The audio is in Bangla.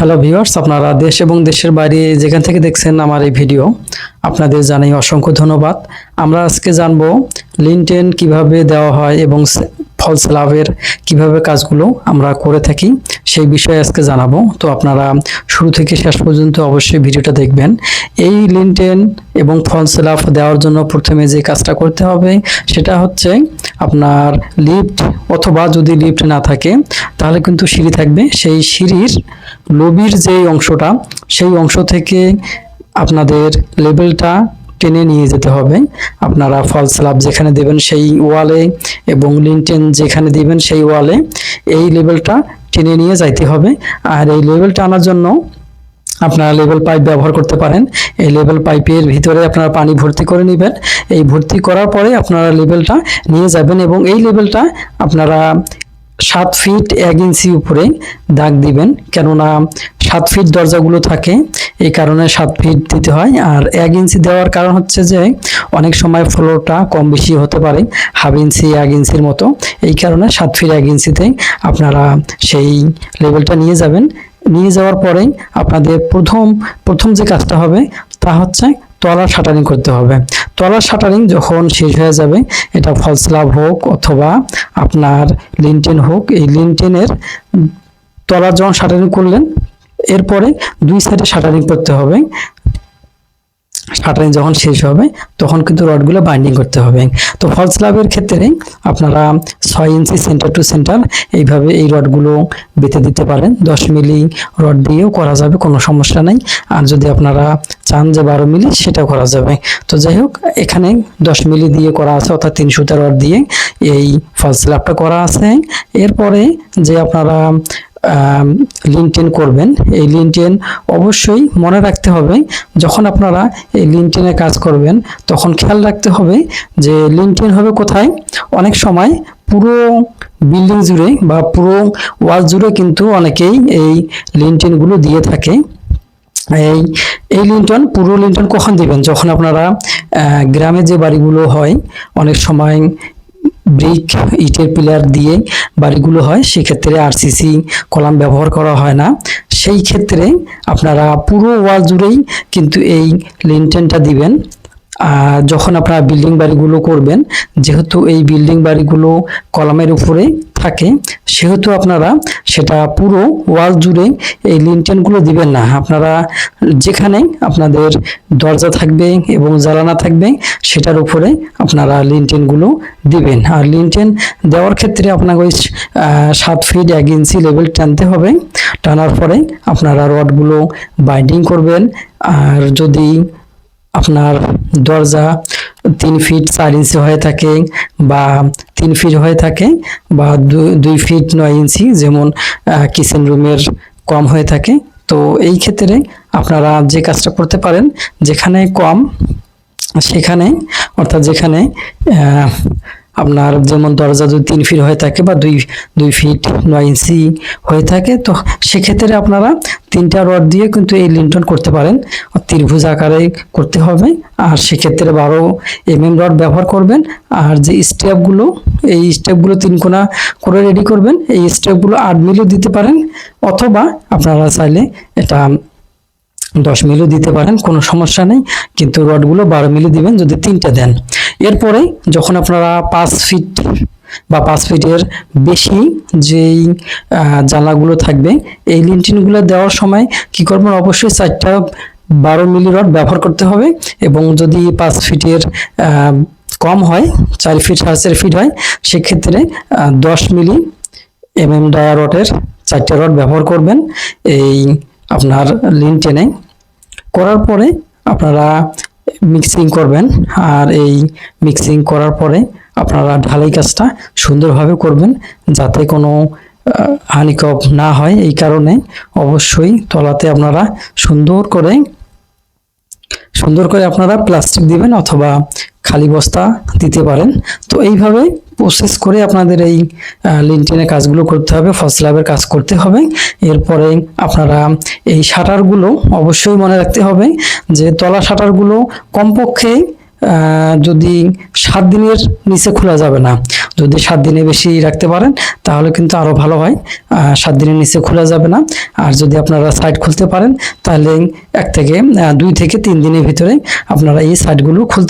হ্যালো ভিউয়ার্স আপনারা দেশ এবং দেশের বাইরে যেখান থেকে দেখছেন আমার এই ভিডিও, আপনাদের জানাই অসংখ্য ধন্যবাদ। আমরা আজকে জানব লিনটেন কীভাবে দেওয়া হয় এবং ফলস লাভের কীভাবে কাজগুলো আমরা করে থাকি সেই বিষয়ে আজকে জানাব। তো আপনারা শুরু থেকে শেষ পর্যন্ত অবশ্যই ভিডিওটা দেখবেন। এই লিনটেন এবং ফলস লাভ দেওয়ার জন্য প্রথমে যে কাজটা করতে হবে সেটা হচ্ছে আপনার লিফট অথবা যদি লিফট না থাকে তাহলে কিন্তু সিঁড়ি থাকবে। সেই সিঁড়ির লবির যে অংশটা, সেই অংশ থেকে আপনাদের লেভেলটা টেনে নিয়ে যেতে হবে। আপনারা ফল স্ল্যাব যেখানে দেবেন সেই ওয়ালে এবং লিনটেন যেখানে দিবেন সেই ওয়ালে এই লেভেলটা টেনে নিয়ে যাইতে হবে। আর এই লেভেলটা আনার জন্য আপনারা লেভেল পাইপ ব্যবহার করতে পারেন। এই লেভেল পাইপের ভিতরে আপনারা পানি ভর্তি করে নেবেন। এই ভর্তি করার পরে আপনারা লেভেলটা নিয়ে যাবেন এবং এই লেভেলটা আপনারা সাত ফিট এক ইঞ্চি উপরে দাগ দিবেন। কেননা সাত ফিট দরজাগুলো থাকে, এই কারণে সাত ফিট দিতে হয়। আর এক ইঞ্চি দেওয়ার কারণ হচ্ছে যে, অনেক সময় ফ্লোরটা কম বেশি হতে পারে হাফ ইঞ্চি এক ইঞ্চির মতো। এই কারণে সাত ফিট এক ইঞ্চিতে আপনারা সেই লেভেলটা নিয়ে যাবেন। নিয়ে যাওয়ার পরে আপনাদের প্রথম প্রথম যে কাজটা হবে, তা হচ্ছে তলা শাটারিং করতে হবে। তলা শাটারিং যখন শেষ হয়ে যাবে, এটা ফলস লাভ হোক অথবা আপনার লিনটেন হোক, এই লিনটেনের তলা যখন শাটারিং করলেন এরপরে দুই সাইডে শাটারিং করতে হবে। শাটারিং যখন শেষ হবে, তখন কিন্তু রডগুলো বাইন্ডিং করতে হবে। তো ফলস লাভের ক্ষেত্রে আপনারা ছয় ইঞ্চি সেন্টার টু সেন্টার এইভাবে এই রডগুলো বেঁধে দিতে পারেন। দশ মিলি রড দিয়েও করা যাবে, কোনো সমস্যা নেই। আর যদি আপনারা চান যে বারো মিলি, সেটাও করা যাবে। তো যাই হোক, এখানে দশ মিলি দিয়ে করা আছে, অর্থাৎ তিন রড দিয়ে এই ফলস লাভটা করা আছে। এরপরে যে আপনারা লিনটেন করবেন। এই লিনটেন অবশ্যই মনে রাখতে হবে, যখন আপনারা এই লিনটেনে কাজ করবেন, তখন খেয়াল রাখতে হবে যে লিনটেন হবে কোথায়? অনেক সময় পুরো বিল্ডিং জুড়ে বা পুরো ওয়াল জুড়ে কিন্তু অনেকেই এই লিনটেনগুলো দিয়ে থাকে। এই এই লিন্টন পুরো লিন্টন কখন দিবেন? যখন আপনারা গ্রামে যে বাড়িগুলো হয়, অনেক সময় ব্রিক ইটের পিলার দিয়ে বাড়িগুলো হয়, সেক্ষেত্রে আরসিসি কলাম ব্যবহার করা হয় না। সেই ক্ষেত্রে আপনারা পুরো ওয়াল জুড়েই কিন্তু এই লিনটেনটা দিবেন। যখন আপনারা বিল্ডিং বাড়িগুলো করবেন, যেহেতু এই বিল্ডিং বাড়িগুলো কলামের উপরে থাকে, সেহেতু আপনারা সেটা পুরো ওয়াল জুড়ে এই লিনটেনগুলো দিবেন না। আপনারা যেখানে আপনাদের দরজা থাকবে এবং জ্বালানা থাকবে, সেটার উপরে আপনারা লিনটেনগুলো দিবেন। আর লিনটেন দেওয়ার ক্ষেত্রে আপনাকে ওই সাত ফিট এক ইঞ্চি লেভেল টানতে হবে। টানার পরে আপনারা রডগুলো বাইন্ডিং করবেন। আর যদি আপনার দরজা তিন ফিট চার ইঞ্চি হয়ে থাকে বা তিন ফিট হয়ে থাকে বা দুই ফিট নয় ইঞ্চি যেমন কিচেন রুমের কম হয়ে থাকে। তো এই ক্ষেত্রে আপনারা যে কাজটা করতে পারেন, যেখানে কম সেখানে, অর্থাৎ যেখানে আপনার যেমন দরজা যদি তিন ফিট হয়ে থাকে বা দুই দুই ফিট নয় ইঞ্চি হয়ে থাকে, তো সেক্ষেত্রে আপনারা তিনটা রড দিয়ে কিন্তু এই লিন্টন করতে পারেন। ত্রিভুজ আকারে করতে হবে। আর সেক্ষেত্রে বারো এম এম রড ব্যবহার করবেন। আর যে স্টেপগুলো এই স্টেপগুলো তিন কোনা করে রেডি করবেন। এই স্টেপগুলো আট মিলও দিতে পারেন। অথবা আপনারা চাইলে এটা দশ মিলিও দিতে পারেন, কোনো সমস্যা নেই। কিন্তু রডগুলো বারো মিলি দিবেন, যদি তিনটা দেন। এরপরে যখন আপনারা পাঁচ ফিট বা পাঁচ ফিটের বেশি যেই আহ, জানলাগুলো থাকবে এই লিন্টিনগুলো দেওয়ার সময় কি করবেন? অবশ্যই চারটা বারো মিলি রড ব্যবহার করতে হবে এবং যদি পাঁচ ফিটের কম হয় চার ফিট সাড়ে চার ফিট হয় সেক্ষেত্রে দশ মিলি এম এম ডায়া রডের চারটে রড ব্যবহার করবেন এই আপনার লিনটেনে করার পরে আপনারা মিক্সিং করবেন। আর এই মিক্সিং করার পরে আপনারা ঢালাই কাজটা সুন্দরভাবে করবেন যাতে কোনো হানিকপ না হয়। এই কারণে অবশ্যই তলাতে আপনারা সুন্দর করে সুন্দর করে আপনারা প্লাস্টিক দিবেন অথবা খালি বস্তা দিতে পারেন। তো এইভাবে প্রসেস করে আপনাদের এই লিনটেনের কাজগুলো করতে হবে ফার্স্ট ল্যাবের কাজ করতে হবে। এরপরে আপনারা এই শাটারগুলো অবশ্যই মনে রাখতে হবে যে তলা শাটারগুলো কমপক্ষে যদি সাত দিনের নিচে খোলা যাবে না, যদি সাত দিনে বেশি রাখতে পারেন, তাহলে কিন্তু আরও ভালো হয়। সাত দিনের নিচে খোলা যাবে না। আর যদি আপনারা সাইট খুলতে পারেন, তাহলে এক থেকে দুই থেকে তিন দিনের ভিতরে আপনারা এই সাইটগুলো খুলতে